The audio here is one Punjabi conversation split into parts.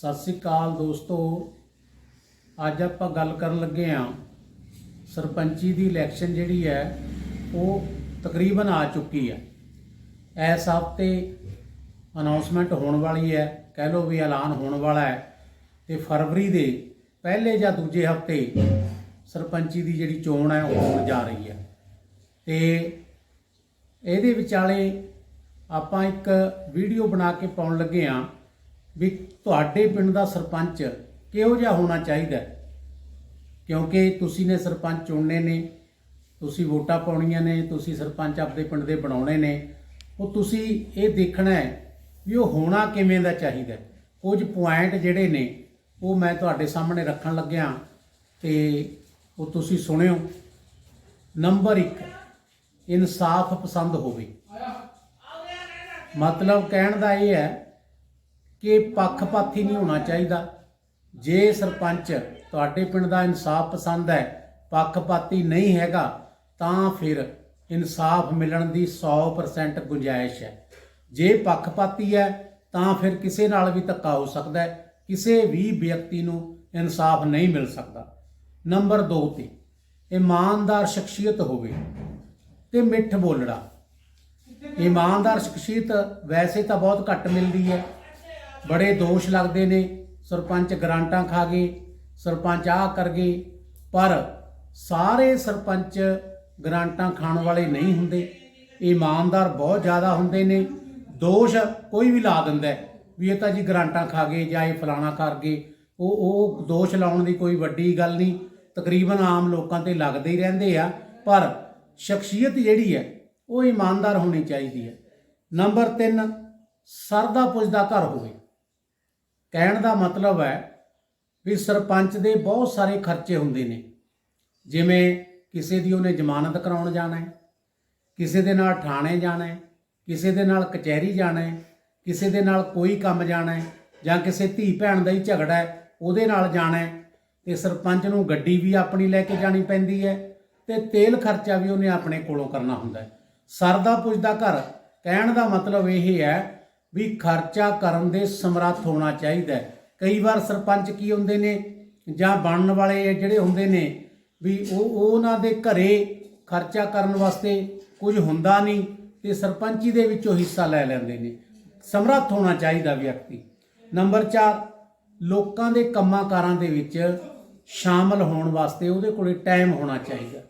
ਸਤਿ ਸ੍ਰੀ ਅਕਾਲ ਦੋਸਤੋ। ਅੱਜ ਆਪਾਂ ਗੱਲ ਕਰਨ ਲੱਗੇ ਆਂ ਸਰਪੰਚੀ ਦੀ ਇਲੈਕਸ਼ਨ ਜਿਹੜੀ ਹੈ, ਉਹ ਤਕਰੀਬਨ ਆ ਚੁੱਕੀ ਹੈ। ਇਸ ਹਫ਼ਤੇ ਅਨਾਉਂਸਮੈਂਟ ਹੋਣ ਵਾਲੀ ਹੈ, ਕਹਿ ਲਓ ਵੀ ਐਲਾਨ ਹੋਣ ਵਾਲਾ ਹੈ। ਤੇ ਫਰਵਰੀ ਦੇ ਪਹਿਲੇ ਜਾਂ ਦੂਜੇ ਹਫ਼ਤੇ ਸਰਪੰਚੀ ਦੀ ਜਿਹੜੀ ਚੋਣ ਹੈ, ਉਹ ਹੋਣ ਜਾ ਰਹੀ ਹੈ। ਤੇ ਇਹਦੇ ਵਿਚਾਲੇ ਆਪਾਂ ਇੱਕ ਵੀਡੀਓ ਬਣਾ ਕੇ ਪਾਉਣ ਲੱਗੇ ਆਂ ਵੀ ਤੁਹਾਡੇ ਪਿੰਡ ਦਾ ਸਰਪੰਚ ਕਿਹੋ ਜਿਹਾ ਹੋਣਾ ਚਾਹੀਦਾ ਕਿਉਂਕਿ ਤੁਸੀਂ ਨੇ ਸਰਪੰਚ ਚੁਣਨੇ ਨੇ, ਤੁਸੀਂ ਵੋਟਾਂ ਪਾਉਣੀਆਂ ਨੇ, ਤੁਸੀਂ ਸਰਪੰਚ ਆਪਣੇ ਪਿੰਡ ਦੇ ਬਣਾਉਣੇ ਨੇ, ਉਹ ਤੁਸੀਂ ਇਹ ਦੇਖਣਾ ਹੈ ਵੀ ਉਹ ਹੋਣਾ ਕਿਵੇਂ ਦਾ ਚਾਹੀਦਾ ਕੁਝ ਪੁਆਇੰਟ ਜਿਹੜੇ ਨੇ, ਉਹ ਮੈਂ ਤੁਹਾਡੇ ਸਾਹਮਣੇ ਰੱਖਣ ਲੱਗਿਆ ਤੇ ਉਹ ਤੁਸੀਂ ਸੁਣਿਓ। ਨੰਬਰ 1 ਇਨਸਾਫ ਪਸੰਦ ਹੋਵੇ। ਮਤਲਬ ਕਹਿਣ ਦਾ ਇਹ ਹੈ ਕਿ ਪੱਖਪਾਤੀ ਨਹੀਂ ਹੋਣਾ ਚਾਹੀਦਾ। ਜੇ ਸਰਪੰਚ ਤੁਹਾਡੇ ਪਿੰਡ ਦਾ ਇਨਸਾਫ ਪਸੰਦ ਹੈ, ਪੱਖਪਾਤੀ ਨਹੀਂ ਹੈਗਾ, ਤਾਂ ਫਿਰ ਇਨਸਾਫ ਮਿਲਣ ਦੀ 100% ਗੁੰਜਾਇਸ਼ ਹੈ। ਜੇ ਪੱਖਪਾਤੀ ਹੈ, ਤਾਂ ਫਿਰ ਕਿਸੇ ਨਾਲ ਵੀ ਧੱਕਾ ਹੋ ਸਕਦਾ ਹੈ। ਕਿਸੇ ਵੀ ਵਿਅਕਤੀ ਨੂੰ ਇਨਸਾਫ ਨਹੀਂ ਮਿਲ ਸਕਦਾ। ਨੰਬਰ 2 ਤੇ, ਇਮਾਨਦਾਰ ਸ਼ਖਸੀਅਤ ਹੋਵੇ ਤੇ ਮਿੱਠ ਬੋਲੜਾ ਇਮਾਨਦਾਰ ਸ਼ਖਸੀਅਤ ਵੈਸੇ ਤਾਂ ਬਹੁਤ ਘੱਟ ਮਿਲਦੀ ਹੈ। ਬੜੇ ਦੋਸ਼ ਲੱਗਦੇ ਨੇ। ਸਰਪੰਚ ਗਰਾਂਟਾਂ ਖਾ ਗਏ, ਸਰਪੰਚ ਆਹ ਕਰ ਗਏ। ਪਰ ਸਾਰੇ ਸਰਪੰਚ ਗਰਾਂਟਾਂ ਖਾਣ ਵਾਲੇ ਨਹੀਂ ਹੁੰਦੇ। ਇਮਾਨਦਾਰ ਬਹੁਤ ਜ਼ਿਆਦਾ ਹੁੰਦੇ ਨੇ। ਦੋਸ਼ ਕੋਈ ਵੀ ਲਾ ਦਿੰਦਾ ਵੀ ਇਹ ਤਾਂ ਜੀ ਗਰਾਂਟਾਂ ਖਾ ਗਏ ਜਾਂ ਇਹ ਫਲਾਣਾ ਕਰ ਗਏ। ਉਹ ਉਹ ਦੋਸ਼ ਲਾਉਣ ਦੀ ਕੋਈ ਵੱਡੀ ਗੱਲ ਨਹੀਂ। ਤਕਰੀਬਨ ਆਮ ਲੋਕਾਂ ਤੇ ਲੱਗਦੇ ਹੀ ਰਹਿੰਦੇ ਆ। ਪਰ ਸ਼ਖਸੀਅਤ ਜਿਹੜੀ ਹੈ, ਉਹ ਇਮਾਨਦਾਰ ਹੋਣੀ ਚਾਹੀਦੀ ਹੈ। ਨੰਬਰ 3 ਸਰਦਾ ਪੁੱਜਦਾ ਘਰ ਹੋਵੇ। ਕਹਿਣ ਦਾ ਮਤਲਬ ਹੈ ਵੀ ਸਰਪੰਚ ਦੇ ਬਹੁਤ ਸਾਰੇ ਖਰਚੇ ਹੁੰਦੇ ਨੇ। ਜਿਵੇਂ ਕਿਸੇ ਦੀ ਉਹਨੇ ਜ਼ਮਾਨਤ ਕਰਾਉਣ ਜਾਣਾ ਹੈ, ਕਿਸੇ ਦੇ ਨਾਲ ਥਾਣੇ ਜਾਣਾ ਹੈ, ਕਿਸੇ ਦੇ ਨਾਲ ਕਚਹਿਰੀ ਜਾਣਾ ਹੈ, ਕਿਸੇ ਦੇ ਨਾਲ ਕੋਈ ਕੰਮ ਜਾਣਾ ਹੈ ਜਾਂ ਕਿਸੇ ਧੀ ਭੈਣ ਦਾ ਹੀ ਝਗੜਾ ਹੈ, ਉਹਦੇ ਨਾਲ ਜਾਣਾ ਹੈ ਤੇ ਸਰਪੰਚ ਨੂੰ ਗੱਡੀ ਵੀ ਆਪਣੀ ਲੈ ਕੇ ਜਾਣੀ ਪੈਂਦੀ ਹੈ ਤੇ ਤੇਲ ਖਰਚਾ ਵੀ ਉਹਨੇ ਆਪਣੇ ਕੋਲੋਂ ਕਰਨਾ ਹੁੰਦਾ ਹੈ। ਸਰਦਾ ਪੁੱਜਦਾ ਘਰ। ਕਹਿਣ ਦਾ ਮਤਲਬ ਇਹ ਹੈ ਵੀ ਖਰਚਾ ਕਰਨ ਦੇ ਸਮਰੱਥ ਹੋਣਾ ਚਾਹੀਦਾ ਕਈ ਵਾਰ ਸਰਪੰਚ ਕੀ ਹੁੰਦੇ ਨੇ ਜਾਂ ਬਣਨ ਵਾਲੇ ਜਿਹੜੇ ਹੁੰਦੇ ਨੇ ਵੀ ਉਹ ਉਹ ਉਹਨਾਂ ਦੇ ਘਰੇ ਖਰਚਾ ਕਰਨ ਵਾਸਤੇ ਕੁਝ ਹੁੰਦਾ ਨਹੀਂ ਤੇ ਸਰਪੰਚੀ ਦੇ ਵਿੱਚੋਂ ਹਿੱਸਾ ਲੈ ਲੈਂਦੇ ਨੇ। ਸਮਰੱਥ ਹੋਣਾ ਚਾਹੀਦਾ ਵਿਅਕਤੀ। ਨੰਬਰ 4 ਲੋਕਾਂ ਦੇ ਕੰਮਾਂ ਕਾਰਾਂ ਦੇ ਵਿੱਚ ਸ਼ਾਮਲ ਹੋਣ ਵਾਸਤੇ ਉਹਦੇ ਕੋਲੇ ਟਾਈਮ ਹੋਣਾ ਚਾਹੀਦਾ।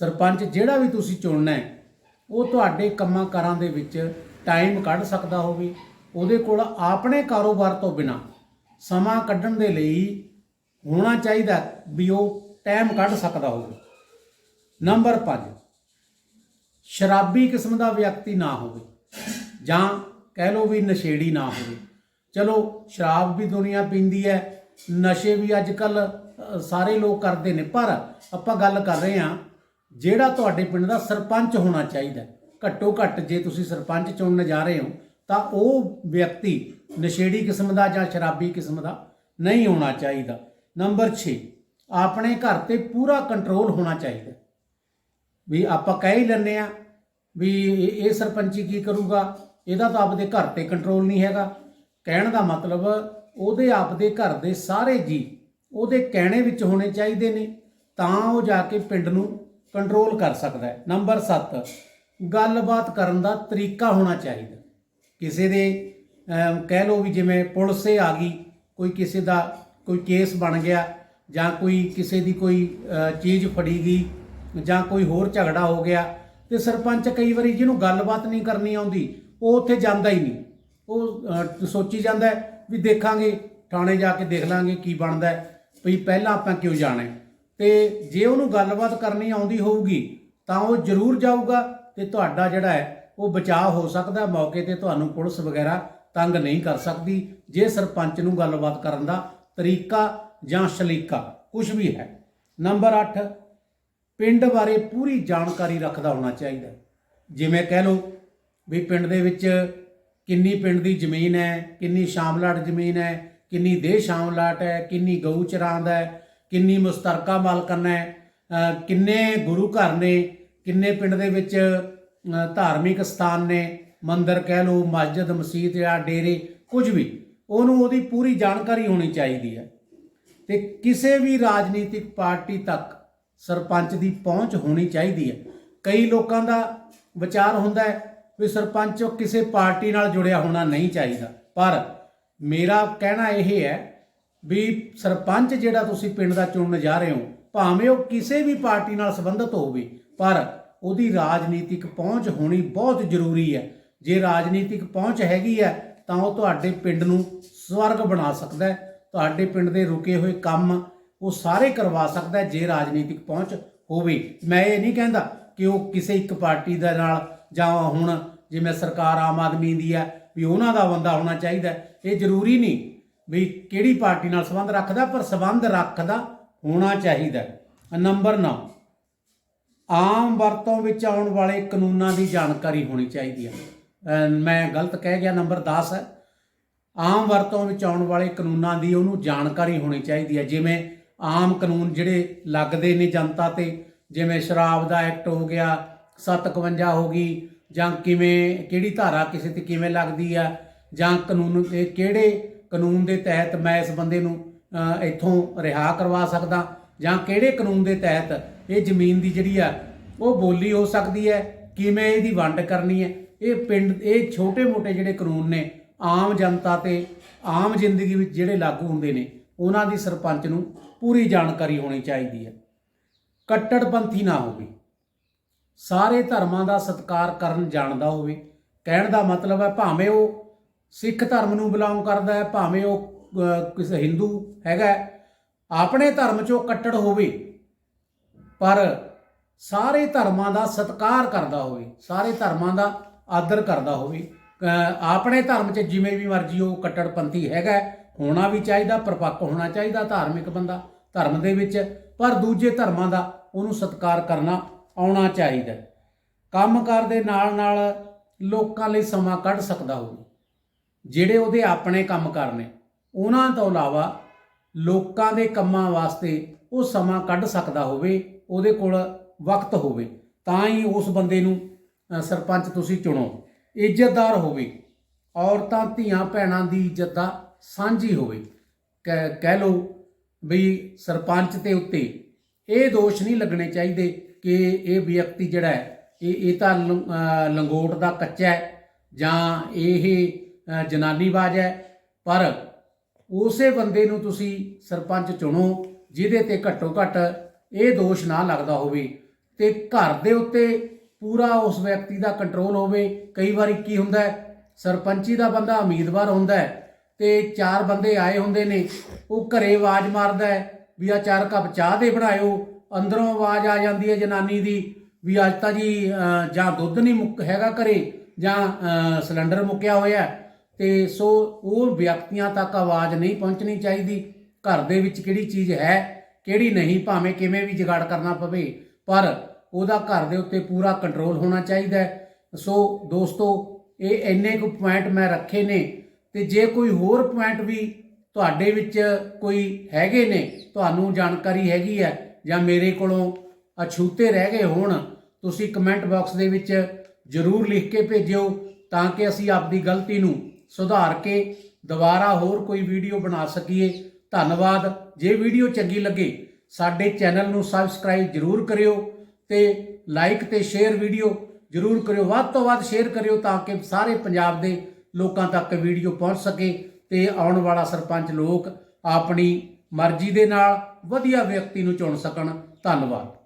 ਸਰਪੰਚ ਜਿਹੜਾ ਵੀ ਤੁਸੀਂ ਚੁਣਨਾ ਹੈ, ਉਹ ਤੁਹਾਡੇ ਕੰਮਾਂ ਕਾਰਾਂ ਦੇ ਵਿੱਚ ਟਾਈਮ ਕੱਢ ਸਕਦਾ ਹੋਵੇ, ਉਹਦੇ ਕੋਲ ਆਪਣੇ ਕਾਰੋਬਾਰ ਤੋਂ ਬਿਨਾ ਸਮਾਂ ਕੱਢਣ ਦੇ ਲਈ ਹੋਣਾ ਚਾਹੀਦਾ ਵੀ ਉਹ ਟਾਈਮ ਕੱਢ ਸਕਦਾ ਹੋਵੇ। ਨੰਬਰ 5 ਸ਼ਰਾਬੀ ਕਿਸਮ ਦਾ ਵਿਅਕਤੀ ਨਾ ਹੋਵੇ ਜਾਂ ਕਹਿ ਲਓ ਵੀ ਨਸ਼ੇੜੀ ਨਾ ਹੋਵੇ। ਚਲੋ, ਸ਼ਰਾਬ ਵੀ ਦੁਨੀਆ ਪੀਂਦੀ ਹੈ, ਨਸ਼ੇ ਵੀ ਅੱਜ ਕੱਲ ਸਾਰੇ ਲੋਕ ਕਰਦੇ ਨੇ, ਪਰ ਆਪਾਂ ਗੱਲ ਕਰ ਰਹੇ ਹਾਂ, ਜਿਹੜਾ ਤੁਹਾਡੇ ਪਿੰਡ ਦਾ ਸਰਪੰਚ ਹੋਣਾ ਚਾਹੀਦਾ ਘੱਟੋ ਘੱਟ ਜੇ ਤੁਸੀਂ ਸਰਪੰਚ ਚੁਣਨ ਜਾ ਰਹੇ ਹੋ, ਤਾਂ ਉਹ ਵਿਅਕਤੀ ਨਸ਼ੇੜੀ ਕਿਸਮ ਦਾ ਜਾਂ ਸ਼ਰਾਬੀ ਕਿਸਮ ਦਾ ਨਹੀਂ ਹੋਣਾ ਚਾਹੀਦਾ। ਨੰਬਰ 6 ਆਪਣੇ ਘਰ ਤੇ ਪੂਰਾ ਕੰਟਰੋਲ ਹੋਣਾ ਚਾਹੀਦਾ। ਵੀ ਆਪਾਂ ਕਹਿ ਹੀ ਲੈਂਦੇ ਆ ਵੀ ਇਹ ਸਰਪੰਚੀ ਕੀ ਕਰੂਗਾ? ਇਹਦਾ ਤਾਂ ਆਪਦੇ ਘਰ ਤੇ ਕੰਟਰੋਲ ਨਹੀਂ ਹੈਗਾ। ਕਹਿਣ ਦਾ ਮਤਲਬ ਉਹਦੇ ਆਪਦੇ ਘਰ ਦੇ ਸਾਰੇ ਜੀ ਉਹਦੇ ਕਹਿਣੇ ਵਿੱਚ ਹੋਣੇ ਚਾਹੀਦੇ ਨੇ, ਤਾਂ ਉਹ ਜਾ ਕੇ ਪਿੰਡ ਨੂੰ ਕੰਟਰੋਲ ਕਰ ਸਕਦਾ ਹੈ। ਨੰਬਰ 7 ਗੱਲਬਾਤ ਕਰਨ ਦਾ ਤਰੀਕਾ ਹੋਣਾ ਚਾਹੀਦਾ। ਕਿਸੇ ਦੇ ਕਹਿ ਲਓ ਵੀ ਜਿਵੇਂ ਪੁਲਿਸੇ ਆ ਗਈ, ਕੋਈ ਕਿਸੇ ਦਾ ਕੋਈ ਕੇਸ ਬਣ ਗਿਆ ਜਾਂ ਕੋਈ ਕਿਸੇ ਦੀ ਕੋਈ ਚੀਜ਼ ਫੜੀ ਗਈ ਜਾਂ ਕੋਈ ਹੋਰ ਝਗੜਾ ਹੋ ਗਿਆ ਤੇ ਸਰਪੰਚ ਕਈ ਵਾਰੀ ਜਿਹਨੂੰ ਗੱਲਬਾਤ ਨਹੀਂ ਕਰਨੀ ਆਉਂਦੀ, ਉਹ ਉੱਥੇ ਜਾਂਦਾ ਹੀ ਨਹੀਂ। ਉਹ ਸੋਚੀ ਜਾਂਦਾ ਵੀ ਦੇਖਾਂਗੇ, ਥਾਣੇ ਜਾ ਕੇ ਦੇਖ ਲਾਂਗੇ ਕੀ ਬਣਦਾ, ਵੀ ਪਹਿਲਾਂ ਆਪਾਂ ਕਿਉਂ ਜਾਣਾ। ਹੈ ਤੇ ਜੇ ਉਹਨੂੰ ਗੱਲਬਾਤ ਕਰਨੀ ਆਉਂਦੀ ਹੋਊਗੀ ਤਾਂ ਉਹ ਜ਼ਰੂਰ ਜਾਊਗਾ ਤੇ ਤੁਹਾਡਾ ਜਿਹੜਾ ਹੈ, ਉਹ ਬਚਾਅ ਹੋ ਸਕਦਾ ਮੌਕੇ ਤੇ ਤੁਹਾਨੂੰ ਪੁਲਿਸ ਵਗੈਰਾ ਤੰਗ ਨਹੀਂ ਕਰ ਸਕਦੀ। ਜੇ ਸਰਪੰਚ ਨੂੰ ਗੱਲਬਾਤ ਕਰਨ ਦਾ ਤਰੀਕਾ ਜਾਂ ਸ਼ਲੀਕਾ ਕੁਝ ਵੀ ਹੈ। ਨੰਬਰ 8 ਪਿੰਡ ਬਾਰੇ ਪੂਰੀ ਜਾਣਕਾਰੀ ਰੱਖਦਾ ਹੋਣਾ ਚਾਹੀਦਾ। ਜਿਵੇਂ ਕਹਿ ਲਓ ਵੀ ਪਿੰਡ ਦੇ ਵਿੱਚ ਕਿੰਨੀ ਪਿੰਡ ਦੀ ਜ਼ਮੀਨ ਹੈ, ਕਿੰਨੀ ਸ਼ਾਮਲਾਟ ਜ਼ਮੀਨ ਹੈ, ਕਿੰਨੀ ਦੇਹ ਸ਼ਾਮਲਾਟ ਹੈ, ਕਿੰਨੀ ਗਊ ਚਰਾਂਦ ਹੈ, ਕਿੰਨੀ ਮੁਸ਼ਤਰਕਾ ਮਾਲਕਾਨਾ ਹੈ ਕਿੰਨੇ ਗੁਰੂ ਘਰ ਨੇ ਕਿੰਨੇ ਪਿੰਡ ਦੇ ਵਿੱਚ ਧਾਰਮਿਕ ਸਥਾਨ ਨੇ, ਮੰਦਰ ਕਹਿ ਲਓ, ਮਸਜਿਦ ਮਸਜਿਦ ਜਾਂ ਡੇਰੇ, ਕੁਝ ਵੀ, ਉਹਨੂੰ ਉਹਦੀ ਪੂਰੀ ਜਾਣਕਾਰੀ ਹੋਣੀ ਚਾਹੀਦੀ ਹੈ। ਤੇ ਕਿਸੇ ਵੀ ਰਾਜਨੀਤਿਕ ਪਾਰਟੀ ਤੱਕ ਸਰਪੰਚ ਦੀ ਪਹੁੰਚ ਹੋਣੀ ਚਾਹੀਦੀ ਹੈ। ਕਈ ਲੋਕਾਂ ਦਾ ਵਿਚਾਰ ਹੁੰਦਾ ਹੈ ਵੀ ਸਰਪੰਚ ਕਿਸੇ ਪਾਰਟੀ ਨਾਲ ਜੁੜਿਆ ਹੋਣਾ ਨਹੀਂ ਚਾਹੀਦਾ। ਪਰ ਮੇਰਾ ਕਹਿਣਾ ਇਹ ਹੈ ਵੀ ਸਰਪੰਚ ਜਿਹੜਾ ਤੁਸੀਂ ਪਿੰਡ ਦਾ ਚੁਣਨ ਜਾ ਰਹੇ ਹੋ, ਭਾਵੇਂ ਉਹ ਕਿਸੇ ਵੀ ਪਾਰਟੀ ਨਾਲ ਸੰਬੰਧਿਤ ਹੋਵੇ ਪਰ ਉਹਦੀ ਰਾਜਨੀਤਿਕ ਪਹੁੰਚ ਹੋਣੀ ਬਹੁਤ ਜ਼ਰੂਰੀ ਹੈ। ਜੇ ਰਾਜਨੀਤਿਕ ਪਹੁੰਚ ਹੈਗੀ ਹੈ, ਤਾਂ ਉਹ ਤੁਹਾਡੇ ਪਿੰਡ ਨੂੰ ਸਵਰਗ ਬਣਾ ਸਕਦਾ ਹੈ। ਤੁਹਾਡੇ ਪਿੰਡ ਦੇ ਰੁਕੇ ਹੋਏ ਕੰਮ ਉਹ ਸਾਰੇ ਕਰਵਾ ਸਕਦਾ ਜੇ ਰਾਜਨੀਤਿਕ ਪਹੁੰਚ ਹੋਵੇ। ਮੈਂ ਇਹ ਨਹੀਂ ਕਹਿੰਦਾ ਕਿ ਉਹ ਕਿਸੇ ਇੱਕ ਪਾਰਟੀ ਦੇ ਨਾਲ ਜਾਂ ਹੁਣ ਜਿਵੇਂ ਸਰਕਾਰ ਆਮ ਆਦਮੀ ਦੀ ਹੈ ਵੀ ਉਹਨਾਂ ਦਾ ਬੰਦਾ ਹੋਣਾ ਚਾਹੀਦਾ ਇਹ ਜ਼ਰੂਰੀ ਨਹੀਂ ਵੀ ਕਿਹੜੀ ਪਾਰਟੀ ਨਾਲ ਸੰਬੰਧ ਰੱਖਦਾ, ਪਰ ਸੰਬੰਧ ਰੱਖਦਾ ਹੋਣਾ ਚਾਹੀਦਾ ਨੰਬਰ 9 ਆਮ ਵਰਤੋਂ ਵਿੱਚ ਆਉਣ ਵਾਲੇ ਕਾਨੂੰਨਾਂ ਦੀ ਜਾਣਕਾਰੀ ਹੋਣੀ ਚਾਹੀਦੀ ਹੈ। ਮੈਂ ਗਲਤ ਕਹਿ ਗਿਆ, ਨੰਬਰ 10 ਹੈ। ਆਮ ਵਰਤੋਂ ਵਿੱਚ ਆਉਣ ਵਾਲੇ ਕਾਨੂੰਨਾਂ ਦੀ ਉਹਨੂੰ ਜਾਣਕਾਰੀ ਹੋਣੀ ਚਾਹੀਦੀ ਹੈ। ਜਿਵੇਂ ਆਮ ਕਾਨੂੰਨ ਜਿਹੜੇ ਲੱਗਦੇ ਨੇ ਜਨਤਾ ਤੇ, ਜਿਵੇਂ ਸ਼ਰਾਬ ਦਾ ਐਕਟ ਹੋ ਗਿਆ 751 ਹੋ ਗਈ, ਜਾਂ ਕਿਵੇਂ, ਕਿਹੜੀ ਧਾਰਾ ਕਿਸੇ ਤੇ ਕਿਵੇਂ ਲੱਗਦੀ ਆ ਜਾਂ ਕਾਨੂੰਨ ਇਹ ਕਿਹੜੇ ਕਾਨੂੰਨ ਦੇ ਤਹਿਤ ਮੈਂ ਇਸ ਬੰਦੇ ਨੂੰ ਇੱਥੋਂ ਰਿਹਾ ਕਰਵਾ ਸਕਦਾ। ਜਾਂ ਕਿਹੜੇ ਕਾਨੂੰਨ ਦੇ ਤਹਿਤ ਇਹ ਜ਼ਮੀਨ ਦੀ ਜਿਹੜੀ ਆ, ਉਹ ਬੋਲੀ ਹੋ ਸਕਦੀ ਹੈ? ਕਿਵੇਂ ਇਹਦੀ ਵੰਡ ਕਰਨੀ ਹੈ? ਇਹ ਪਿੰਡ, ਇਹ ਛੋਟੇ-ਮੋਟੇ ਜਿਹੜੇ ਕਾਨੂੰਨ ਨੇ, ਆਮ ਜਨਤਾ ਤੇ ਆਮ ਜ਼ਿੰਦਗੀ ਵਿੱਚ ਜਿਹੜੇ ਲਾਗੂ ਹੁੰਦੇ ਨੇ, ਉਹਨਾਂ ਦੀ ਸਰਪੰਚ ਨੂੰ ਪੂਰੀ ਜਾਣਕਾਰੀ ਹੋਣੀ ਚਾਹੀਦੀ ਹੈ। ਕੱਟੜਪੰਥੀ ਨਾ ਹੋਵੇ। ਸਾਰੇ ਧਰਮਾਂ ਦਾ ਸਤਿਕਾਰ ਕਰਨ ਜਾਣਦਾ ਹੋਵੇ। ਕਹਿਣ ਦਾ ਮਤਲਬ ਹੈ ਭਾਵੇਂ ਉਹ ਸਿੱਖ ਧਰਮ ਨੂੰ ਬਿਲੋਂਗ ਕਰਦਾ ਹੈ, ਭਾਵੇਂ ਉਹ ਕਿਸੇ ਹਿੰਦੂ ਹੈਗਾ ਆਪਣੇ ਧਰਮ ਚੋਂ ਕੱਟੜ ਹੋਵੇ, ਪਰ ਸਾਰੇ ਧਰਮਾਂ ਦਾ ਸਤਿਕਾਰ ਕਰਦਾ ਹੋਵੇ, ਸਾਰੇ ਧਰਮਾਂ ਦਾ ਆਦਰ ਕਰਦਾ ਹੋਵੇ ਆਪਣੇ ਧਰਮ 'ਚ ਜਿਵੇਂ ਵੀ ਮਰਜ਼ੀ ਉਹ ਕੱਟੜਪੰਥੀ ਹੈਗਾ, ਹੋਣਾ ਵੀ ਚਾਹੀਦਾ, ਪਰਪੱਕ ਹੋਣਾ ਚਾਹੀਦਾ, ਧਾਰਮਿਕ ਬੰਦਾ ਧਰਮ ਦੇ ਵਿੱਚ, ਪਰ ਦੂਜੇ ਧਰਮਾਂ ਦਾ ਉਹਨੂੰ ਸਤਿਕਾਰ ਕਰਨਾ ਆਉਣਾ ਚਾਹੀਦਾ ਹੈ। ਕੰਮਕਾਰ ਦੇ ਨਾਲ ਨਾਲ ਲੋਕਾਂ ਲਈ ਸਮਾਂ ਕੱਢ ਸਕਦਾ ਹੋਵੇ, ਜਿਹੜੇ ਉਹਦੇ ਆਪਣੇ ਕੰਮ ਕਰਨੇ ਉਹਨਾਂ ਤੋਂ ਇਲਾਵਾ ਲੋਕਾਂ ਦੇ ਕੰਮਾਂ ਵਾਸਤੇ ਉਹ ਸਮਾਂ ਕੱਢ ਸਕਦਾ ਹੋਵੇ, ਉਹਦੇ ਕੋਲ ਵਕਤ ਹੋਵੇ, ਤਾਂ ਹੀ ਉਸ ਬੰਦੇ ਨੂੰ ਸਰਪੰਚ ਤੁਸੀਂ ਚੁਣੋ। ਇੱਜ਼ਤਦਾਰ ਹੋਵੇ, ਔਰਤਾਂ, ਧੀਆਂ, ਭੈਣਾਂ ਦੀ ਇੱਜ਼ਤ ਦਾ ਸਾਂਝੀ ਹੋਵੇ। ਕਹਿ ਕਹਿ ਲਓ ਵੀ ਸਰਪੰਚ ਦੇ ਉੱਤੇ ਇਹ ਦੋਸ਼ ਨਹੀਂ ਲੱਗਣੇ ਚਾਹੀਦੇ ਕਿ ਇਹ ਵਿਅਕਤੀ ਜਿਹੜਾ ਹੈ, ਇਹ ਇਹ ਤਾਂ ਲ- ਲੰਗੋਟ ਦਾ ਕੱਚਾ ਹੈ ਜਾਂ ਇਹ ਜਨਾਨੀਬਾਜ਼ ਹੈ, ਪਰ ਉਸੇ ਬੰਦੇ ਨੂੰ ਤੁਸੀਂ ਸਰਪੰਚ ਚੁਣੋ, ਜਿਹਦੇ ਤੇ ਘੱਟੋ ਘੱਟ ਇਹ ਦੋਸ਼ ਨਾ ਲੱਗਦਾ ਹੋਵੇ ਤੇ ਘਰ ਦੇ ਉੱਤੇ ਪੂਰਾ ਉਸ ਵਿਅਕਤੀ ਦਾ ਕੰਟਰੋਲ ਹੋਵੇ। ਕਈ ਵਾਰੀ ਕੀ ਹੁੰਦਾ ਸਰਪੰਚੀ ਦਾ ਬੰਦਾ ਉਮੀਦਵਾਰ ਹੁੰਦਾ ਹੈ ਤੇ ਚਾਰ ਬੰਦੇ ਆਏ ਹੁੰਦੇ ਨੇ, ਉਹ ਘਰੇ ਆਵਾਜ਼ ਮਾਰਦਾ ਵੀ ਆ ਚਾਰ ਕੱਪ ਚਾਹ ਦੇ ਬਣਾਇਓ, ਅੰਦਰੋਂ ਆਵਾਜ਼ ਆ ਜਾਂਦੀ ਹੈ ਜਨਾਨੀ ਦੀ ਵੀ ਅੱਜ ਤਾਂ ਜੀ ਜਾਂ ਦੁੱਧ ਨਹੀਂ ਮੁੱਕ ਹੈਗਾ ਘਰੇ ਜਾਂ ਸਿਲੰਡਰ ਮੁੱਕਿਆ ਹੋਇਆ ਤੇ ਸੋ ਉਹ ਵਿਅਕਤੀਆਂ ਤੱਕ ਆਵਾਜ਼ ਨਹੀਂ ਪਹੁੰਚਣੀ ਚਾਹੀਦੀ। ਘਰ ਦੇ ਵਿੱਚ ਕਿਹੜੀ ਚੀਜ਼ ਹੈ, ਕਿਹੜੀ ਨਹੀਂ, ਭਾਵੇਂ ਕਿਵੇਂ ਵੀ ਜਗਾੜ ਕਰਨਾ ਪਵੇ, ਪਰ ਉਹਦਾ ਘਰ ਦੇ ਉੱਤੇ ਪੂਰਾ ਕੰਟਰੋਲ ਹੋਣਾ ਚਾਹੀਦਾ ਹੈ। ਸੋ ਦੋਸਤੋ, ਇਹ ਇੰਨੇ ਕੁ ਪੁਆਇੰਟ ਮੈਂ ਰੱਖੇ ਨੇ ਤੇ ਜੇ ਕੋਈ ਹੋਰ ਪੁਆਇੰਟ ਵੀ ਤੁਹਾਡੇ ਵਿੱਚ ਕੋਈ ਹੈਗੇ ਨੇ, ਤੁਹਾਨੂੰ ਜਾਣਕਾਰੀ ਹੈਗੀ ਹੈ ਜਾਂ ਮੇਰੇ ਕੋਲੋਂ ਅਛੂਤੇ ਰਹਿ ਗਏ ਹੋਣ, ਤੁਸੀਂ ਕਮੈਂਟ ਬਾਕਸ ਦੇ ਵਿੱਚ ਜਰੂਰ ਲਿਖ ਕੇ ਭੇਜਿਓ ਤਾਂ ਕਿ ਅਸੀਂ ਆਪਦੀ ਗਲਤੀ ਨੂੰ ਸੁਧਾਰ ਕੇ ਦੁਬਾਰਾ ਹੋਰ ਕੋਈ ਵੀਡੀਓ ਬਣਾ ਸਕੀਏ। ਧੰਨਵਾਦ। ਜੇ ਵੀਡੀਓ ਚੰਗੀ ਲੱਗੇ, ਸਾਡੇ ਚੈਨਲ ਨੂੰ ਸਬਸਕ੍ਰਾਈਬ ਜਰੂਰ ਕਰਿਓ ਤੇ ਲਾਈਕ ਤੇ ਸ਼ੇਅਰ ਵੀਡੀਓ ਜਰੂਰ ਕਰਿਓ। ਵੱਧ ਤੋਂ ਵੱਧ ਸ਼ੇਅਰ ਕਰਿਓ ਤਾਂ ਕਿ ਸਾਰੇ ਪੰਜਾਬ ਦੇ ਲੋਕਾਂ ਤੱਕ ਵੀਡੀਓ ਪਹੁੰਚ ਸਕੇ ਤੇ ਆਉਣ ਵਾਲਾ ਸਰਪੰਚ ਲੋਕ ਆਪਣੀ ਮਰਜ਼ੀ ਦੇ ਨਾਲ ਵਧੀਆ ਵਿਅਕਤੀ ਨੂੰ ਚੁਣ ਸਕਣ। ਧੰਨਵਾਦ।